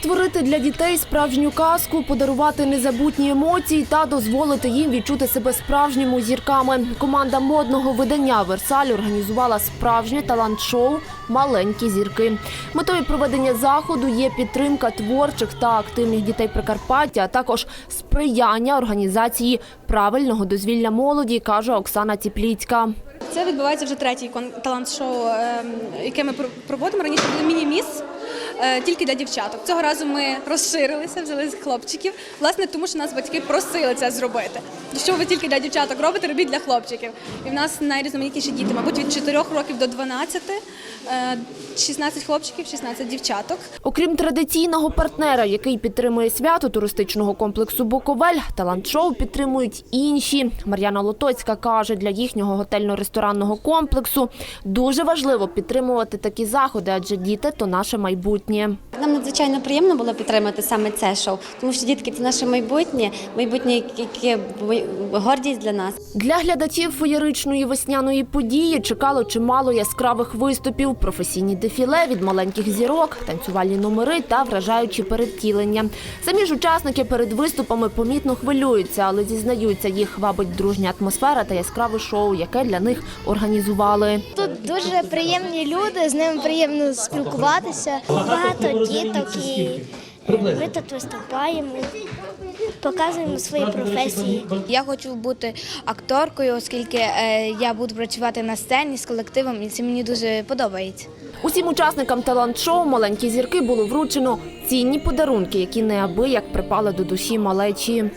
створити для дітей справжню казку, подарувати незабутні емоції та дозволити їм відчути себе справжніми зірками. Команда модного видання Версаль організувала справжнє талант-шоу Маленькі зірки. Метою проведення заходу є підтримка творчих та активних дітей Прикарпаття, а також сприяння організації правильного дозвілля молоді, каже Оксана Ціпліцька. Це відбувається вже третій талант-шоу, ем, яке ми проводимо. Раніше Тільки для дівчаток. Цього разу ми розширилися, взяли з хлопчиків. Власне, тому що нас батьки просили це зробити. Що ви тільки для дівчаток робите, робіть для хлопчиків. І в нас найрізноманітніші діти, мабуть, від 4 років до 12, е, 16 хлопчиків, 16 дівчаток. Окрім традиційного партнера, який підтримує свято туристичного комплексу Буковель, талант-шоу підтримують інші. Мар'яна Лотоцька каже, для їхнього готельно-ресторанного комплексу дуже важливо підтримувати такі заходи, адже діти то наше майбутнє. Нам надзвичайно приємно було підтримати саме це шоу, тому що дітки це наше майбутнє, майбутнє, яке гордість для нас. Для глядачів феєричної весняної події чекало чимало яскравих виступів, професійні дефіле від маленьких зірок, танцювальні номери та вражаючі перевтілення. Самі ж учасники перед виступами помітно хвилюються, але зізнаються, їх вабить дружня атмосфера та яскраве шоу, яке для них організували. Дуже приємні люди, з ними приємно спілкуватися. Багато діток і ми тут виступаємо, показуємо свої професії. Я хочу бути акторкою, оскільки е, я буду працювати на сцені з колективом, і це мені дуже подобається. Усім учасникам талант-шоу маленькі зірки було вручено цінні подарунки, які неабияк припали до душі малечі.